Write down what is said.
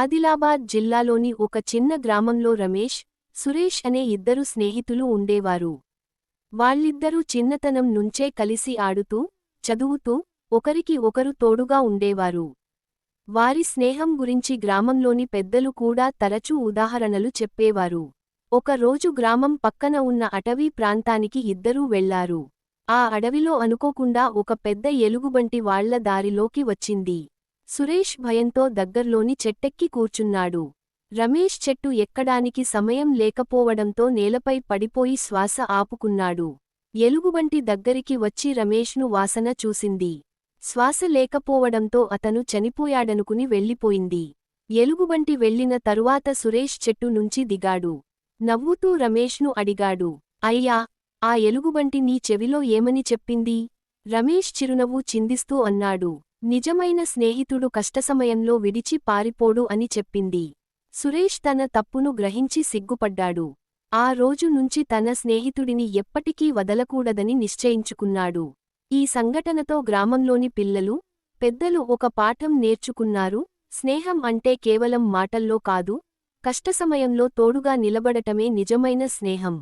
ఆదిలాబాద్ జిల్లాలోని ఒక చిన్న గ్రామంలో రమేష్ సురేష్ అనే ఇద్దరు స్నేహితులు ఉండేవారు. వాళ్ళిద్దరూ చిన్నతనం నుంచే కలిసి ఆడుతూ చదువుతూ ఒకరికి ఒకరు తోడుగా ఉండేవారు. వారి స్నేహం గురించి గ్రామంలోని పెద్దలు కూడా తరచూ ఉదాహరణలు చెప్పేవారు. ఒక రోజు గ్రామం పక్కన ఉన్న అటవీ ప్రాంతానికి ఇద్దరూ వెళ్ళారు. ఆ అడవిలో అనుకోకుండా ఒక పెద్ద ఎలుగుబంటి వాళ్ళ దారిలోకి వచ్చింది. సురేష్ భయంతో దగ్గర్లోని చెట్టెక్కి కూర్చున్నాడు. రమేష్ చెట్టు ఎక్కడానికి సమయం లేకపోవడంతో నేలపై పడిపోయి శ్వాస ఆపుకున్నాడు. ఎలుగుబంటి దగ్గరికి వచ్చి రమేష్ను వాసన చూసింది. శ్వాస లేకపోవడంతో అతను చనిపోయాడనుకుని వెళ్ళిపోయింది. ఎలుగుబంటి వెళ్ళిన తరువాత సురేష్ చెట్టు నుంచి దిగాడు. నవ్వుతూ రమేష్ను అడిగాడు. అయ్యా ఆ ఎలుగుబంటి నీ చెవిలో ఏమని చెప్పింది? రమేష్ చిరునవ్వు చిందిస్తూ అన్నాడు. నిజమైన స్నేహితుడు కష్టసమయంలో విడిచి పారిపోడు అని చెప్పింది. సురేష్ తన తప్పును గ్రహించి సిగ్గుపడ్డాడు. ఆ రోజు నుంచి తన స్నేహితుడిని ఎప్పటికీ వదలకూడదని నిశ్చయించుకున్నాడు. ఈ సంఘటనతో గ్రామంలోని పిల్లలు పెద్దలు ఒక పాఠం నేర్చుకున్నారు. స్నేహం అంటే కేవలం మాటల్లో కాదు కష్టసమయంలో తోడుగా నిలబడటమే నిజమైన స్నేహం.